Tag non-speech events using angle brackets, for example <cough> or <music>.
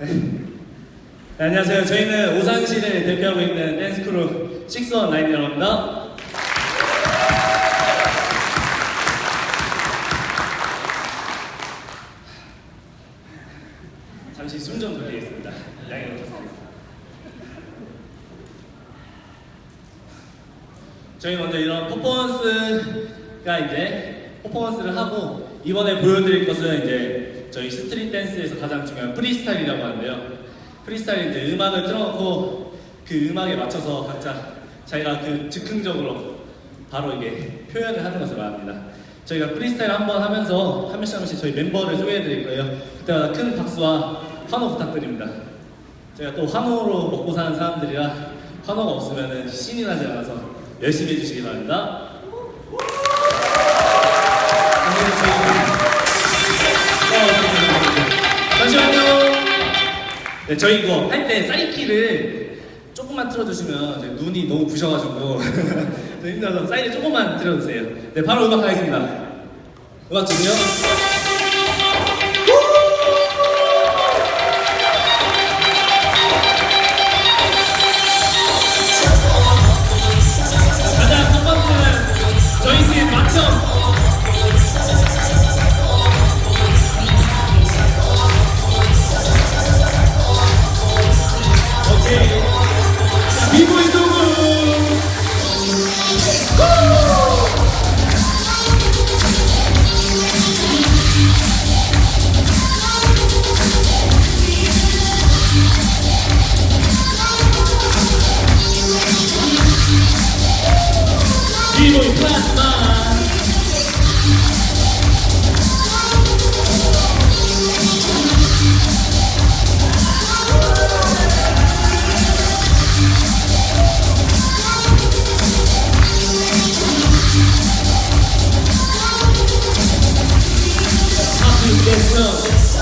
네, 안녕하세요. 저희는 오산시를 대표하고 있는 댄스 크루 식스원 라인이라고 합니다. 잠시 숨 좀 돌리겠습니다. 양해 부탁드립니다. 저희 먼저 이런 퍼포먼스가 이제 퍼포먼스를 하고 이번에 보여드릴 것은 이제 저희 스트릿 댄스에서 가장 중요한 프리스타일이라고 하는데요. 프리스타일 이제 음악을 틀어놓고 그 음악에 맞춰서 각자 자기가 그 즉흥적으로 바로 이게 표현을 하는 것을 말합니다. 저희가 프리스타일 한번 하면서 한 명씩 한 명씩 저희 멤버를 소개해 드릴 거예요. 그때마다 큰 박수와 환호 부탁드립니다. 제가 또 환호로 먹고 사는 사람들이라 환호가 없으면 신이 나지 않아서 열심히 해주시기 바랍니다. 네, 저희 이거 할때 사이키를 조금만 틀어주시면 눈이 너무 부셔가지고 <laughs> 좀 힘들어서 사이를 조금만 틀어주세요. 네, 바로 음악 하겠습니다. 음악 주세요. 하